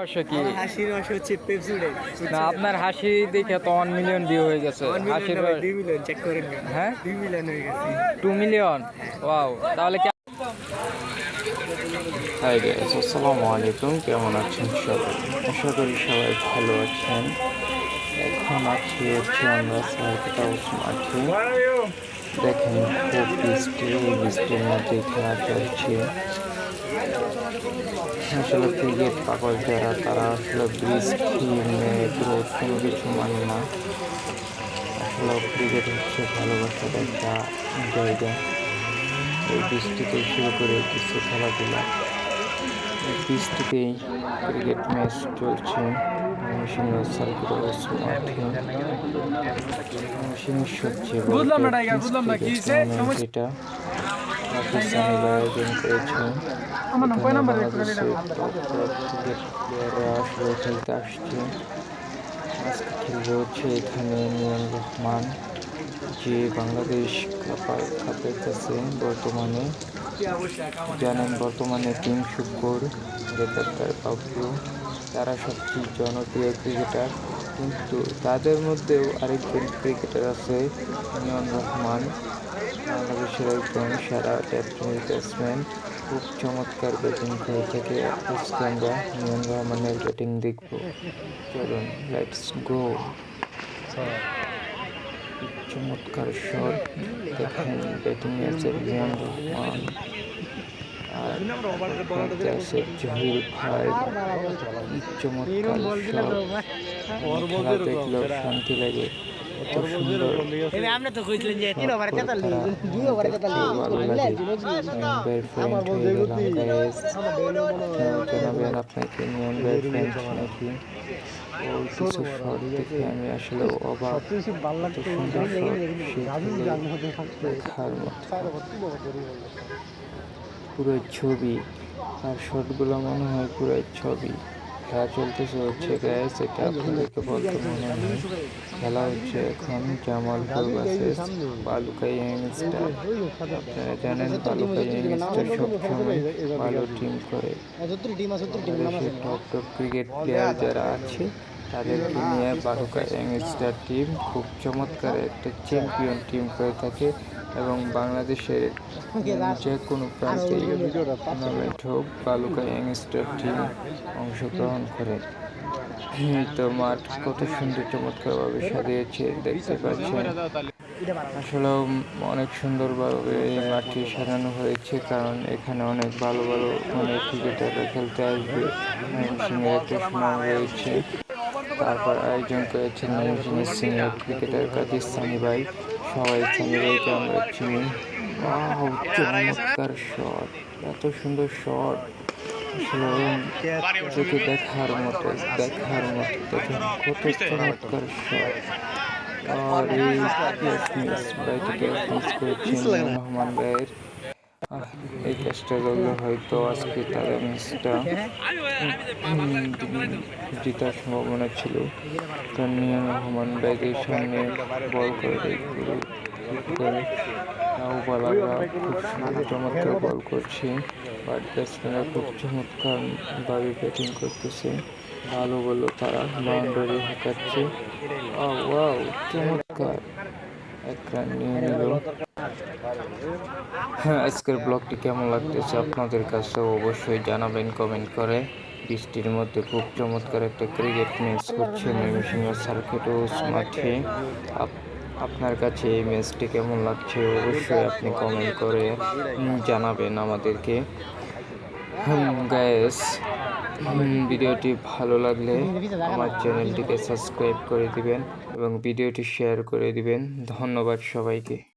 অবশ্য কি? আমার হাসির মাসে হচ্ছে পেপসি উঠে না আপনার হাসি দেখে তো ওয়ান মিলিয়ন ভিউ হয়ে গেছে। হাসির মিলিয়ন চেক করেন হ্যাঁ? মিলিয়ন হয়ে গেছে। টু মিলিয়ন ওয়াও তাহলে কি হাই গাইস আসসালামু আলাইকুম কেমন আছেন সবাই? আশা করি সবাই ভালো আছেন। এখন আছি হচ্ছে আমরা সার্কিট হাউস মাঠে। দেখেন খুব বৃষ্টি বৃষ্টির মধ্যে খেলা চলছে আসলে ক্রিকেট পাগল যারা তারা আসলে ব্রিজ মেঘ রোদ কোনো কিছু মানে না। আসলে ক্রিকেট হচ্ছে ভালোবাসার একটা জায়গা। এই বৃষ্টিতে শুরু করে কিছু খেলাধুলা। এই বৃষ্টিতেই ক্রিকেট ম্যাচ চলছে। ময়মনসিংহ সার্কিট মাঠে ময়মনসিংহের সবচেয়ে বড় ক্রিকেট টুর্নামেন্ট এটা পাকিস্তানি আয়োজন করেছে এখানে বাংলাদেশের top top ক্রিকেট প্লেয়াররা আসলে খেলতে আসছে। আজকে খেলবে হচ্ছে এখানে নিয়াম রহমান যে বাংলাদেশ কাপা কাপের কাছে বর্তমানে জানেন বর্তমানে কিং শুক্কর রেতার বাবু তারা সবচেয়ে জনপ্রিয় ক্রিকেটার কিন্তু তাদের মধ্যেও আরেকজন ক্রিকেটার আছে নিয়ন রহমান। বাংলাদেশের একজন সেরা ব্যাটসম্যান খুব চমৎকার ব্যাটিং করে থাকে। আজকে আমরা নিয়ন রহমানের ব্যাটিং দেখব। চলুন লেটস গো চমৎকার শট দেখেন ব্যাটিং আছে নিয়ন রহমান আর জহির ভাই চমৎকার দেখলেও শান্তি লাগে। এত সুন্দর। আপনি তো কইছিলেন যে ওভার ওভার আপনাকে নাকি? কিছু শট দেখে আমি আসলে অবাক। সুন্দর দেখার পুরো ছবি আর শটগুলো মনে হয় পুরো ছবি। খেলা চলতেছে হচ্ছে গ্যাস এটা আপনাদেরকে বলতে খেলা হচ্ছে এখন জামালপুর বাসেস বালুকাই ইয়াংস্টার আপনারা জানেন বালুকাই ইয়াংস্টার সবসময় ভালো টিম করে। টপ টপ ক্রিকেট প্লেয়ার যারা আছে তাদেরকে নিয়ে বালুকা ইয়াংস্টার টিম খুব চমৎকার একটা চ্যাম্পিয়ন টিম হয়ে থাকে এবং বাংলাদেশের যে কোনো প্রান্তে টুর্নামেন্ট হোক বালুকা ইয়াংস্টার টিম অংশগ্রহণ করে। তো মাঠ কত সুন্দর চমৎকারভাবে সাজিয়েছে, দেখতে পাচ্ছেন। আসলে অনেক সুন্দরভাবে এই মাঠটি সাজানো হয়েছে, কারণ এখানে অনেক ভালো ভালো অনেক ক্রিকেটাররা খেলতে আসবে। একটা সুনাম রয়েছে। তারপর আয়োজন করেছেন ময়মনসিংহের সিনিয়র ক্রিকেটার কাজী সানি ভাই। সবাই সানি ভাইকে আমরা চিনি। চমৎকার শট এত সুন্দর শট চোখে দেখার মতো দেখার মতো, দেখেন কত চমৎকার শট আর এই রহমান ভাইয়ের। এই ক্যাচটা ধরলে হয়তো আজকে তাদের ম্যাচটা জেতার সম্ভাবনা ছিল নিয়াম রহমান ব্যাগের সামনে বল করে খুব চমৎকার বল করছে। বাট ব্যাটসম্যানরা খুব চমৎকারভাবে ব্যাটিং করতেছে। ভালো বলল তারা, বাউন্ডারি হাঁকাচ্ছে। ওয়াও চমৎকার। এক রান নিয়ে নিল। হ্যাঁ আজকের ব্লগটি কেমন লাগতেছে আপনাদের কাছে অবশ্যই জানাবেন, কমেন্ট করে। বৃষ্টির মধ্যে খুব চমৎকার একটা ক্রিকেট ম্যাচ হচ্ছে ময়মনসিংহ সার্কিট হাউস মাঠে। আপ- আপনার কাছে এই ম্যাচটি কেমন লাগছে অবশ্যই আপনি কমেন্ট করে জানাবেন আমাদেরকে। গ্যাস ভিডিওটি ভালো লাগলে আমার চ্যানেলটিকে সাবস্ক্রাইব করে দিবেন এবং ভিডিওটি শেয়ার করে দিবেন। ধন্যবাদ সবাইকে।